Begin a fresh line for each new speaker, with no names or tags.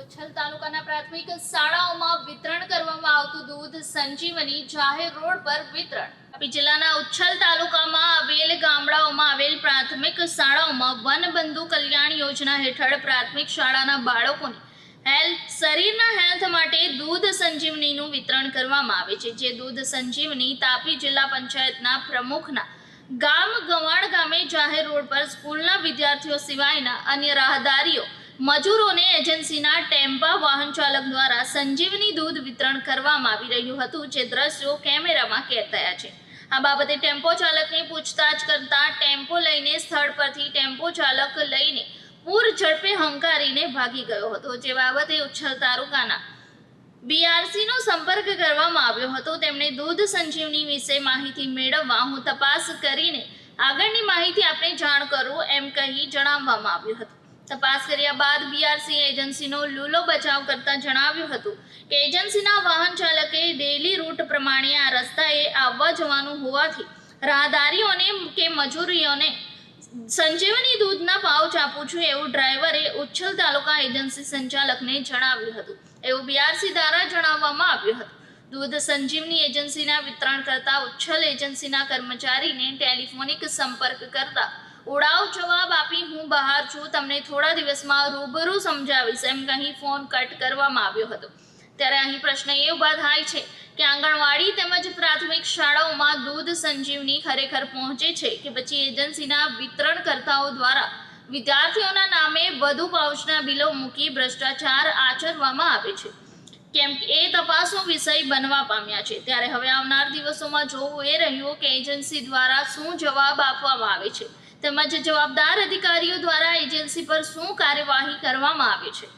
ઉચ્છલ તાલુકાના પ્રાથમિક શાળાઓમાં વિતરણ કરવામાં આવતું દૂધ સંજીવની જાહેર રોડ પર વિતરણ. તાપી જિલ્લાના ઉચ્છલ તાલુકામાં આવેલ ગામડાઓમાં આવેલ પ્રાથમિક શાળાઓમાં વનબંધુ કલ્યાણ યોજના હેઠળ પ્રાથમિક શાળાના બાળકોને હેલ્થ, શરીરના હેલ્થ માટે દૂધ સંજીવનીનું વિતરણ કરવામાં આવે છે. જે દૂધ સંજીવની તાપી જિલ્લા પંચાયતના પ્રમુખના ગામ ગવાણ ગામે જાહેર રોડ પર સ્કૂલના વિદ્યાર્થીઓ સિવાયના અન્ય રાહદારીઓ મજૂરોને એજન્સીના ટેમ્પા વાહન ચાલક દ્વારા સંજીવની દૂધ વિતરણ કરવામાં આવી રહ્યું હતું, જે દ્રશ્યો કેમેરામાં કેદ થયા છે. આ બાબતે ટેમ્પો ચાલકની પૂછતાછ કરતા ટેમ્પો લઈને સ્થળ પરથી ટેમ્પો ચાલક લઈને પૂર ઝડપે હંકારીને ભાગી ગયો હતો. જે બાબતે ઉચ્છલ તાલુકાના બીઆરસીનો સંપર્ક કરવામાં આવ્યો હતો. તેમણે દૂધ સંજીવની વિશે માહિતી મેળવવા હું તપાસ કરીને આગળની માહિતી આપણે જાણ કરું, એમ કહી જણાવવામાં આવ્યું હતું. તપાસ કર્યા બાદ બીઆરસી એજન્સીનો લૂલો બચાવ કરતા જણાવ્યું હતું કે એજન્સીના વાહન ચાલકે ડેલી રૂટ પ્રમાણે આ રસ્તાએ આવવા જવાનું હોવાથી રાહદારીઓને કે મજૂરીઓને સંજીવની દૂધના પાઉચ આપું છું એવું ડ્રાઈવરે ઉચ્છલ તાલુકા એજન્સી સંચાલકને જણાવ્યું હતું. એવું બીઆરસી દ્વારા જણાવવામાં આવ્યું હતું. દૂધ સંજીવની એજન્સીના વિતરણ કરતા ઉચ્છલ એજન્સીના કર્મચારીને ટેલિફોનિક સંપર્ક કરતા ઉડાવ જવાબ બહાર છું, તમને થોડા દિવસમાં રૂબરૂ સમજાવીશ, એમ કહી ફોન કટ કરવામાં આવ્યો હતો. ત્યારે અહીં પ્રશ્ન એ ઊભા થાય છે કે આંગણવાડી તેમજ પ્રાથમિક શાળાઓમાં દૂધ સંજીવની ખરેખર પહોંચે છે કે પછી એજન્સીના વિતરણકર્તાઓ દ્વારા વિદ્યાર્થીઓના નામે વધુ પાઉચના બિલો મૂકી ભ્રષ્ટાચાર આચરવામાં આવે છે? કેમ કે એ તપાસનો વિષય બનવા પામ્યા છે. ત્યારે હવે આવનાર દિવસોમાં જોવું એ રહ્યું કે એજન્સી દ્વારા શું જવાબ આપવામાં આવે છે? તેમજ જવાબદાર અધિકારીઓ દ્વારા એજન્સી પર શું કાર્યવાહી કરવામાં આવે છે?